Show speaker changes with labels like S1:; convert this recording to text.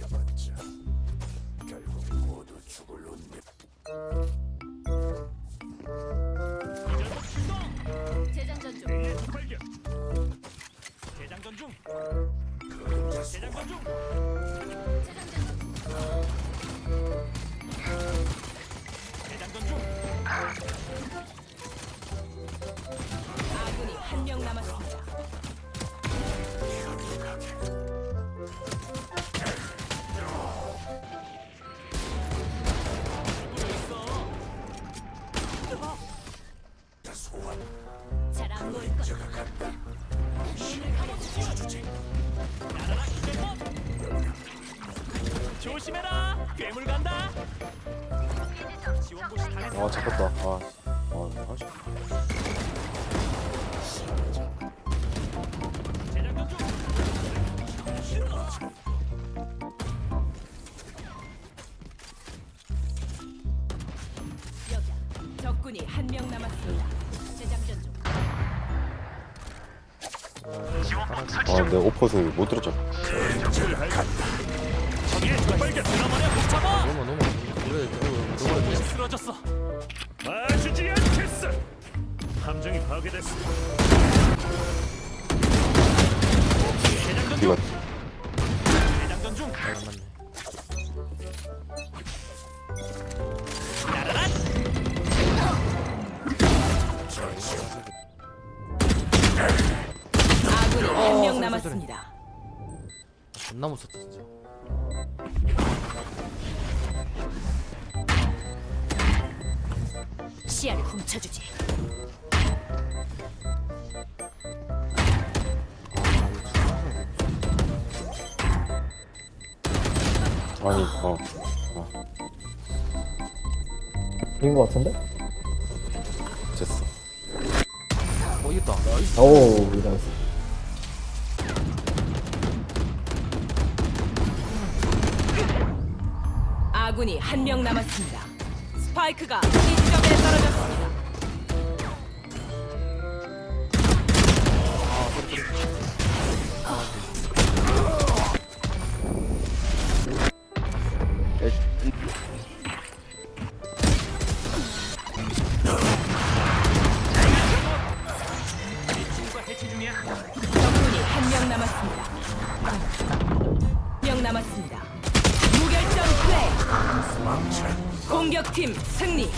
S1: 기다려봤자 결국 모두 죽을 운명.
S2: 재장전 중.
S3: A의 발견. 대장전 중.
S1: 그림자 속
S3: 대장전 중.
S2: 재장전 중.
S3: 대장전 중.
S4: 아군이 한 명 남았습니다.
S3: 조심해라. 괴물 간다. 당했어.
S5: 아 잡혔다 아, 아 아씨
S3: 대장전 중.
S4: 여기 적군이 한 명 남았습니다.
S5: 아 내가 오퍼스 못
S3: 잡아.
S6: 너무 너무 그래 너무
S3: 쓰러졌어. 봐주지 않겠어. 함정이 파괴됐어.
S5: 이거
S3: 중. 대장전 중. 나라라.
S4: 아군이 한 명 남았습니다.
S6: 존나 무섭다 진짜
S2: 시야를 훔쳐주지.
S5: 아니 어
S7: 인것 같은데?
S5: 됐어
S6: 어 이겼다
S7: 오, 이러면서.
S4: 아군이 한 명 남았습니다. 스파이크가 C점에 떨어졌습니다. 적군이 한 명 남았습니다. 명 남았습니다. 공격팀 승리.